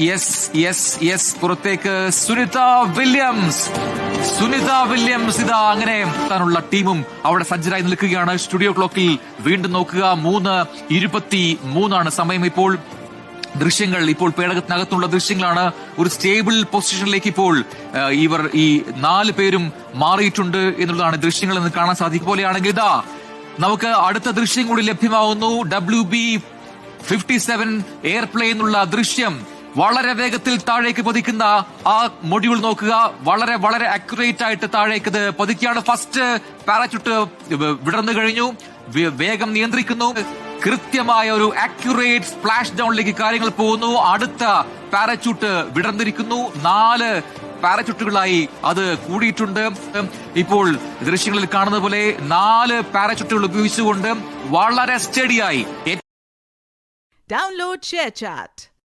Yes yes yes പുറത്തേക്ക് Sunitha Williams. Sunitha Williams ഇതാ അങ്ങനെ താനുള്ള ടീമും അവിടെ സജ്ജരായി നിൽക്കുകയാണ്. സ്റ്റുഡിയോ ക്ലോക്കിൽ വീണ്ടും നോക്കുക. മൂന്ന് ഇരുപത്തി മൂന്നാണ് സമയം ഇപ്പോൾ. ദൃശ്യങ്ങൾ ഇപ്പോൾ പേടകത്തിനകത്തുള്ള ദൃശ്യങ്ങളാണ്. ഒരു സ്റ്റേബിൾ പൊസിഷനിലേക്ക് ഇപ്പോൾ ഇവർ ഈ നാല് പേരും മാറിയിട്ടുണ്ട് എന്നുള്ളതാണ് ദൃശ്യങ്ങൾ എന്ന് കാണാൻ സാധിക്കും. പോലെയാണെങ്കിൽ ഇതാ നമുക്ക് അടുത്ത ദൃശ്യം കൂടി ലഭ്യമാവുന്നു. ഡബ്ല്യു ബി ഫിഫ്റ്റി സെവൻ എയർപ്ലെയിനുള്ള ദൃശ്യം. വളരെ വേഗത്തിൽ താഴേക്ക് പതിക്കുന്ന ആ മൊഡ്യൂൾ നോക്കുക. വളരെ വളരെ അക്യുറേറ്റ് ആയിട്ട് താഴേക്ക് പതിക്കുകയാണ്. ഫസ്റ്റ് പാരച്യൂട്ട് വിടർന്നു കഴിഞ്ഞു. വേഗം നിയന്ത്രിക്കുന്നു. കൃത്യമായ ഒരു അക്യുറേറ്റ് സ്പ്ലാഷ് ഡൗണിലേക്ക് കാര്യങ്ങൾ പോകുന്നു. അടുത്ത പാരച്യൂട്ട് വിടർന്നിരിക്കുന്നു. നാല് പാരച്യൂട്ടുകളായി അത് കൂടിയിട്ടുണ്ട്. ഇപ്പോൾ ദൃശ്യങ്ങളിൽ കാണുന്ന പോലെ നാല് പാരച്യൂട്ടുകൾ ഉപയോഗിച്ചുകൊണ്ട് വളരെ സ്റ്റഡിയായി ഡൗൺലോഡ് ShareChat.